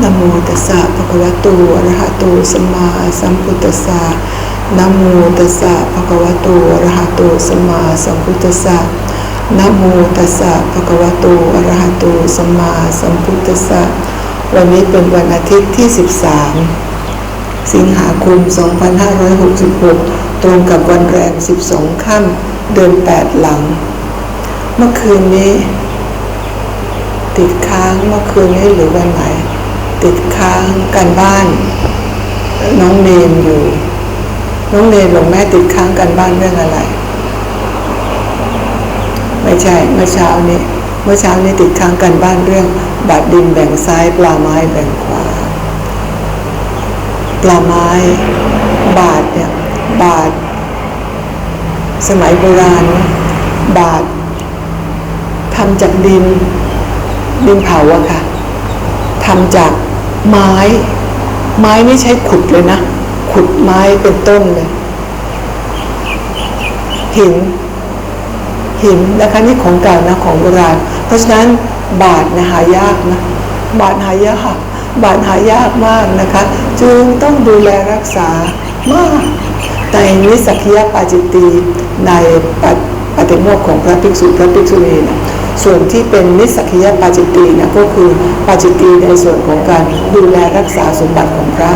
นโมตัสสะภะคะวะโตอะระหะโตสัมมาสัมพุทธัสสะนโมตัสสะภะคะวะโตอะระหะโตสัมมาสัมพุทธัสสะนโมตัสสะภะคะวะโตอะระหะโตสัมมาสัมพุทธัสสะวันนี้เป็นวันอาทิตย์ที่ 13 สิงหาคม 2566 ตรงกับวันแรม 12 ค่ำเดือน 8 หลัง เมื่อคืนนี้ ติดค้างเมื่อคืนนี้หรือวันไหน ติดค้างกันบ้าน น้องเนมอยู่ น้องเนมหลวงแม่ติดค้างกันบ้านเรื่องอะไร ไม่ใช่เมื่อเช้านี้เมื่อเช้านี้ติดค้างกันบ้านเรื่องบาดดินแบ่งซ้ายปลาไม้แบ่งขวาปลาไม้บาทเนี่ยบาทสมัยโบราณบาททำจากดินดินเผาอะค่ะทำจาก ไม้ ไม้ไม่ใช่ขุดเลยนะ ขุดไม้เป็นต้นเลย หิน หินนะคะนี่ของเก่านะของโบราณ เพราะฉะนั้นบาทนะหายากนะ บาทหายากบาทหายากมากนะคะ จึงต้องดูแลรักษามาก ในนิสักยปาจิตตีในปฏิโมกของพระภิกษุพระภิกษุณีนะ ส่วนที่เป็นนิสักยปาจิตตีนะก็คือปาจิตตีในส่วนของการดูแลรักษาสมบัติของพระ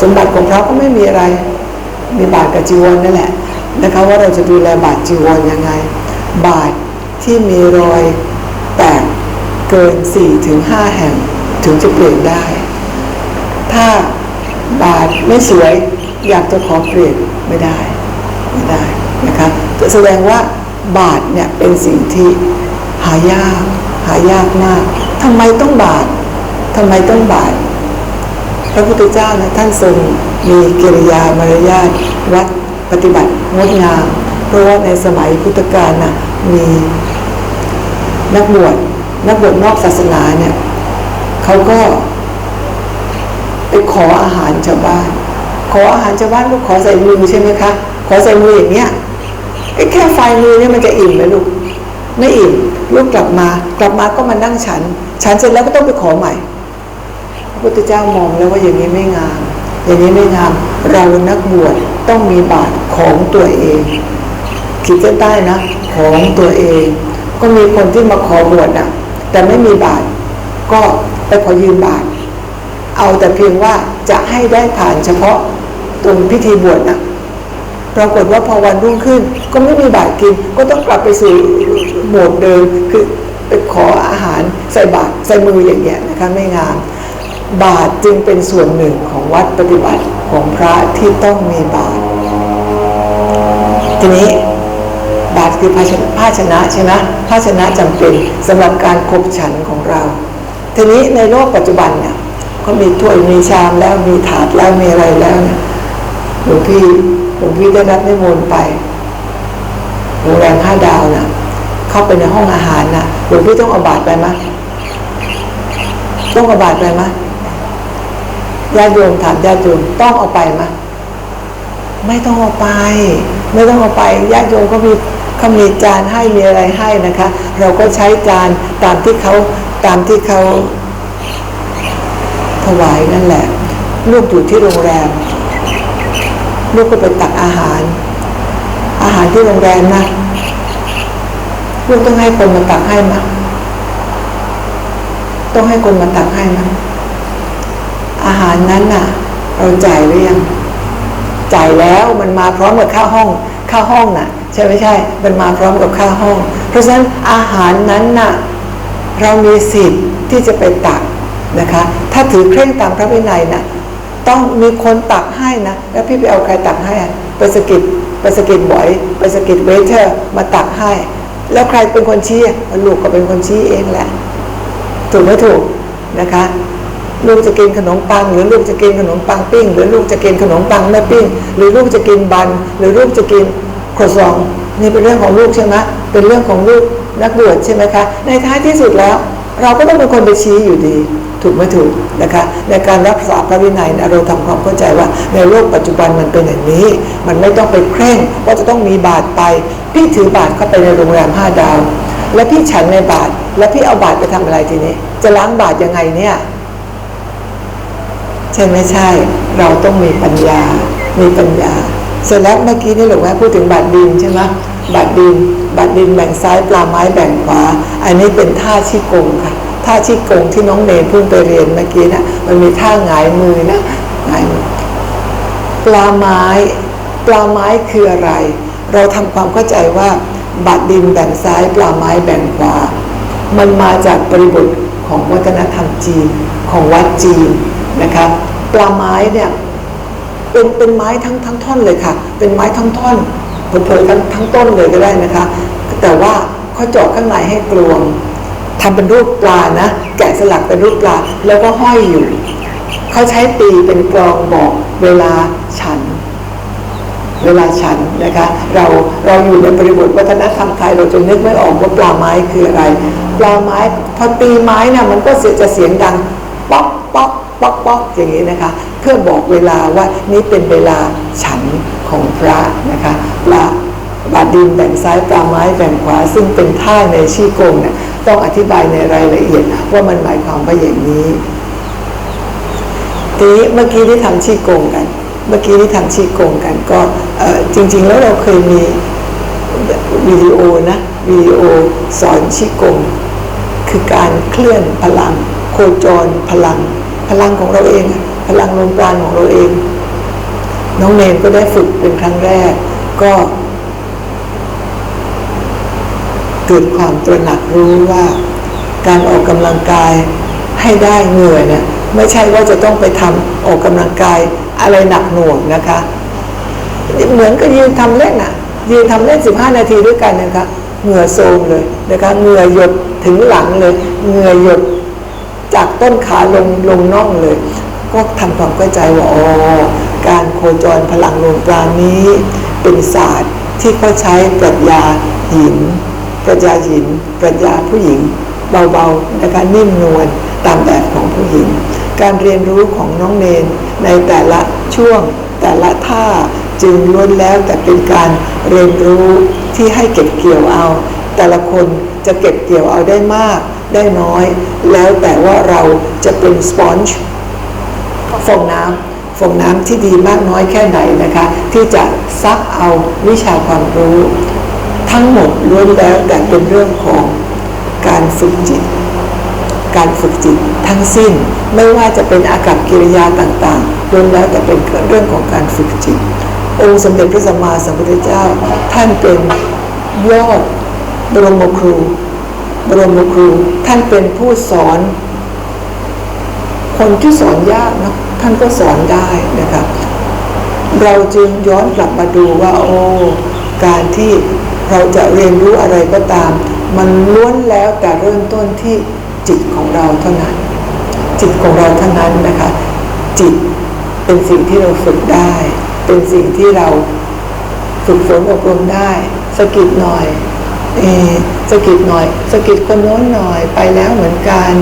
สมบัติของพระก็ไม่มีอะไรมีบาทกับจีวรนั่นแหละนะคะว่าเราจะดูแลบาทจีวรยังไง บาทที่มีรอยแตกเกิน4ถึง5แห่งถึงจะเปลี่ยนได้ ถ้าบาทไม่สวยอยากจะขอเปลี่ยนไม่ได้ไม่ได้นะคะแสดงว่าบาทเนี่ยเป็นสิ่งที่ หายาก หายากมากทำไมต้องบาททำไมต้องบาท พระพุทธเจ้านะท่านทรงมีกิริยามารยาทวัดปฏิบัติงดงาม เพราะว่าในสมัยพุทธกาลนะมีนักบวชนักบวชนอกศาสนาเนี่ยเขาก็ไปขออาหารชาวบ้าน ขออาหารชาวบ้านลูกขอใส่มือใช่ไหมคะ ขอใส่มืออย่างเนี้ยไอ้แค่ไฟมือเนี่ยมันจะอิ่มไหมลูก ไม่อิ่มลูกกลับมากลับมาก็มานั่งฉัน ฉันเสร็จแล้วก็ต้องไปขอใหม่ พระพุทธเจ้ามองแล้วว่าอย่างนี้ไม่งาม อย่างนี้ไม่งาม เรานักบวชต้องมีบาตรของตัวเองขีดเส้นใต้นะของตัวเอง ก็มีคนที่มาขอบวชน่ะแต่ไม่มีบาตรก็ไปขอยืมบาตรเอาแต่เพียงว่าจะให้ได้ผ่านเฉพาะตรงพิธีบวชน่ะ ปรากฏว่าพอวันรุ่งขึ้น ก็ไม่มีบาตรกินก็ต้องกลับไปสู่โหมดเดิมคือไปขออาหารใส่บาตรใส่มืออย่างเงี้ยนะคะไม่งาม บาตรจึงเป็นส่วนหนึ่งของวัดปฏิบัติของพระที่ต้องมีบาตรทีนี้บาตรคือภาชนะภาชนะใช่ไหมภาชนะจำเป็นสำหรับการคบฉันของเรา ทีนี้ในโลกปัจจุบันเนี่ยเขามีถ้วยมีชามแล้วมีถาดแล้วมีอะไรแล้วเนี่ยหลวงพี่ หลวงพี่ได้รับนิมนต์ไปโรงแรมห้าดาวน่ะ เข้าไปในห้องอาหารน่ะหลวงพี่ต้องเอาบาตรไปไหมต้องเอาบาตรไปไหมญาติโยมถามญาติโยมต้องเอาไปไหมไม่ต้องเอาไป ไม่ต้องเอาไปญาติโยมก็มีเขามีจานให้มีอะไรให้นะคะ เราก็ใช้จานตามที่เขาตามที่เขาถวายนั่นแหละลูกอยู่ที่โรงแรม ลูกก็ไปตักอาหาร อาหารที่โรงแรมนะลูกต้องให้คนมาตักให้มะต้องให้คนมาตักให้มะอาหารนั้นน่ะ เราจ่ายหรือยังจ่ายแล้วมันมาพร้อมกับค่าห้องค่าห้องน่ะ ใช่ไม่ใช่ มันมาพร้อมกับค่าห้อง เพราะฉะนั้นอาหารนั้นน่ะ เรามีสิทธิ์ที่จะไปตักนะคะ ถ้าถือเคร่งตามพระวินัยน่ะ ต้องมีคนตักให้นะ แล้วพี่ไปเอาใครตักให้อะไปสกิดไปสกิดบ่อย ไปสกิดเวเทอร์มาตักให้ แล้วใครเป็นคนชี้ลูกก็เป็นคนชี้เองแหละ ถูกไหมถูกนะคะ ลูกจะกินขนมปัง หรือลูกจะกินขนมปังปิ้ง หรือลูกจะกินขนมปังไม่ปิ้ง หรือลูกจะกินบัน หรือลูกจะกินครัวซองนี่เป็นเรื่องของลูกใช่ไหมเป็นเรื่องของลูกนักบวชใช่ไหมคะ ในท้ายที่สุดแล้ว เราก็ต้องเป็นคนไปชี้อยู่ดี ถูกไหมถูกนะคะในการรักษาพระวินัยเราทำความเข้าใจว่าในโลกปัจจุบันมันเป็นอย่างนี้ มันไม่ต้องไปเคร่งว่าจะต้องมีบาตรไป พี่ถือบาตรเข้าไปในโรงแรมห้าดาว แล้วพี่ฉันในบาตรแล้วพี่เอาบาตรไปทำอะไรทีนี้ จะล้างบาตรยังไงเนี่ย ใช่ไหมใช่ เราต้องมีปัญญา มีปัญญา เสร็จแล้วเมื่อกี้นี่หลวงแม่พูดถึงบาดดินใช่ไหมบาดดิน บาดดินแบ่งซ้ายปลาไม้แบ่งขวา อันนี้เป็นท่าชี้กงค่ะ ท่าชี้กงที่น้องเนยเพิ่งไปเรียนเมื่อกี้นะมันมีท่าหงายมือนะหงายมือปลาไม้ปลาไม้คืออะไร เราทำความเข้าใจว่าบาดดินแบ่งซ้ายปลาไม้แบ่งขวา มันมาจากบริบทของวัฒนธรรมจีนของวัดจีนนะคะปลาไม้เนี่ยเป็นเป็นไม้ทั้งทั้งท่อนเลยค่ะ เป็นไม้ทั้งท่อนเผลอๆทั้งทั้งต้นเลยก็ได้นะคะ แต่ว่าเขาเจาะข้างในให้กลวง ทำเป็นรูปปลานะ แกะสลักเป็นรูปปลาแล้วก็ห้อยอยู่ เขาใช้ตีเป็นกลองบอกเวลาฉัน เวลาฉันนะคะ เราเราอยู่ในบริบทวัฒนธรรมไทยเราจะนึกไม่ออกว่าปลาไม้คืออะไร ปลาไม้พอตีไม้นะมันก็เสียจะเสียงดังป๊อกป๊อกป๊อกป๊อกอย่างนี้นะคะ เพื่อบอกเวลาว่านี่เป็นเวลาฉันของพระนะคะปลา บาดดินแบ่งซ้ายปลาไม้แบ่งขวา ซึ่งเป็นท่าในชี้กงเนี่ยต้องอธิบายในรายละเอียดว่ามันหมายความว่าอย่างนี้ทีนี้เมื่อกี้ที่ทำชี้โกงกัน เมื่อกี้ที่ทำชี้โกงกันก็จริง ๆ แล้วเราเคยมีวิดีโอนะวิดีโอสอนชี้โกงคือการเคลื่อนพลัง โคจรพลัง พลังของเราเอง พลังลมปราณของเราเอง น้องเนนก็ได้ฝึกเป็นครั้งแรก ก็ เกิดความตระหนักรู้ว่า การออกกำลังกายให้ได้เหงื่อยเนี่ยไม่ใช่ว่าจะต้องไปทำออกกำลังกายอะไรหนักหน่วงนะคะ เหมือนกับยืนทำเล่นน่ะ ยืนทำเล่น 15 นาทีด้วยกันนะคะเหงื่อโซมเลยนะคะเหงื่อหยดถึงหลังเลยเหงื่อหยดจากต้นขาลงลงน่องเลย ก็ทำความเข้าใจว่าอ๋อการโคจรพลังลมปราณนี้ เป็นศาสตร์ที่เขาใช้ปรัชญาหิน ปรัชญาหญิงปรัชญาผู้หญิงเบาๆนะคะนิ่มนวลตามแบบของผู้หญิง การเรียนรู้ของน้องเนนในแต่ละช่วง แต่ละท่าจึงล้วนแล้วแต่เป็นการเรียนรู้ที่ให้เก็บเกี่ยวเอา แต่ละคนจะเก็บเกี่ยวเอาได้มากได้น้อย แล้วแต่ว่าเราจะเป็นสปอนจ์ฟองน้ำฟองน้ำที่ดีมากน้อยแค่ไหนนะคะ ที่จะซักเอาวิชาความรู้ ทั้งหมดล้วนแล้วแต่เป็นเรื่องของการฝึกจิต การฝึกจิตทั้งสิ้นไม่ว่าจะเป็นอากับกิริยาต่างๆล้วนแล้วแต่เป็นเรื่องของการฝึกจิต องค์สมเด็จพระสัมมาสัมพุทธเจ้า ท่านเป็นยอดบรมครู บรมครู ท่านเป็นผู้สอน คนที่สอนยากนะท่านก็สอนได้นะครับ เราจึงย้อนกลับมาดูว่าโอ้การที่ เราจะเรียนรู้อะไรก็ตาม มันล้วนแล้วแต่เริ่มต้นที่จิตของเราเท่านั้น จิตของเราเท่านั้นนะคะ จิตเป็นสิ่งที่เราฝึกได้ เป็นสิ่งที่เราฝึกฝนอบรมได้สกิดหน่อยเออสกิดหน่อยสกิดคนโน้นหน่อยไปแล้วเหมือนกัน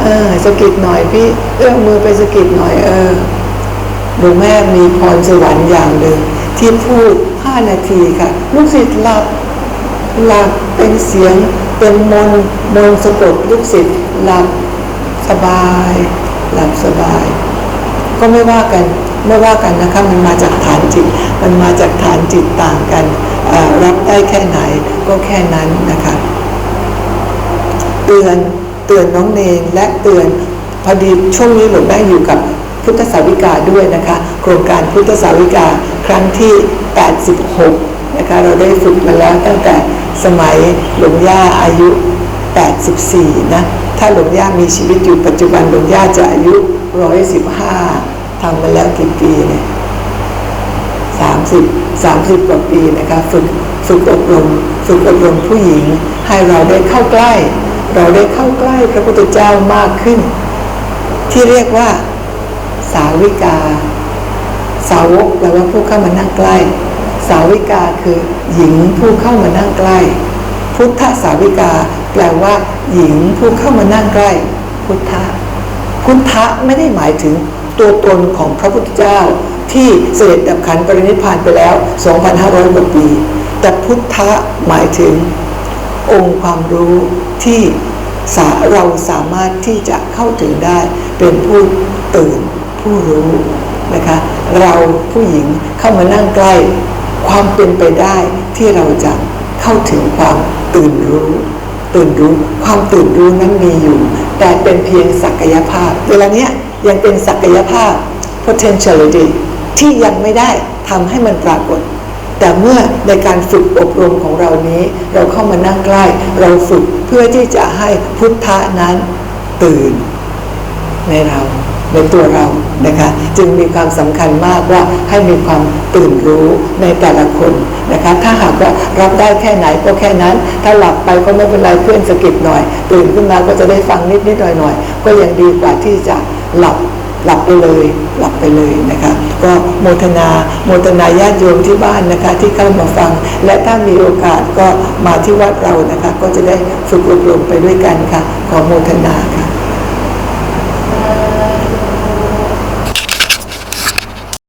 เออสกิดหน่อยพี่เอื้อมมือไปสกิดหน่อยเออหลวงแม่มีพรสวรรค์อย่างหนึ่งที่พูดห้านาทีค่ะ ลูกศิษย์หลับ หลับเป็นเสียงเป็นมนมนสะกดลูกศิษย์หลับสบายหลับสบาย ก็ไม่ว่ากันไม่ว่ากันนะคะมันมาจากฐานจิต มันมาจากฐานจิตต่างกันรับได้แค่ไหนก็แค่นั้นนะคะเตือนเตือนน้องเนนและเตือนพอดีช่วงนี้หลวงแม่อยู่กับพุทธสาวิกาด้วยนะคะ โครงการพุทธสาวิกาครั้งที่ 86 นะคะเราได้ฝึกมาแล้วตั้งแต่สมัยหลวงย่าอายุ 84 นะ ถ้าหลวงย่ามีชีวิตอยู่ปัจจุบันหลวงย่าจะอายุ 115 ทำมาแล้วกี่ปีเนี่ยสามสิบสามสิบกว่าปีนะคะฝึกฝึกอบรมฝึกอบรมผู้หญิง ให้เราได้เข้าใกล้ เราได้เข้าใกล้พระพุทธเจ้ามากขึ้น ที่เรียกว่า สาวิกา สาวกแปลว่าผู้เข้ามานั่งใกล้ สาวิกาคือหญิงผู้เข้ามานั่งใกล้ พุทธสาวิกา แปลว่า หญิงผู้เข้ามานั่งใกล้ พุทธพุทธะไม่ได้หมายถึงตัวตนของพระพุทธเจ้า ที่เสด็จดับขันปรินิพานไปแล้ว 2,500กว่าปี แต่พุทธะหมายถึง องค์ความรู้ที่เราสามารถที่จะเข้าถึงได้เป็นผู้ตื่นผู้รู้นะคะ เราผู้หญิงเข้ามานั่งใกล้ ความเป็นไปได้ที่เราจะเข้าถึงความตื่นรู้ ตื่นรู้ความตื่นรู้นั้นมีอยู่ แต่เป็นเพียงศักยภาพเวลาเนี้ยยังเป็นศักยภาพ potentiality ที่ยังไม่ได้ทำให้มันปรากฏ แต่เมื่อในการฝึกอบรมของเรานี้ เราเข้ามานั่งใกล้ เราฝึกเพื่อที่จะให้พุทธะนั้นตื่นในเรา ในตัวเรานะคะจึงมีความสำคัญมากว่าให้มีความตื่นรู้ในแต่ละคนนะคะถ้าหากว่ารับได้แค่ไหนก็แค่นั้น ถ้าหลับไปก็ไม่เป็นไรเพื่อนสะกิดหน่อย ตื่นขึ้นมาก็จะได้ฟังนิดนิดหน่อยหน่อยก็ยังดีกว่าที่จะหลับหลับไปเลยหลับไปเลยนะคะก็โมทนาโมทนาญาติโยมที่บ้านนะคะที่เข้ามาฟัง และถ้ามีโอกาสก็มาที่วัดเรานะคะก็จะได้ฝึกอบรมไปด้วยกันค่ะ ขอโมทนาค่ะ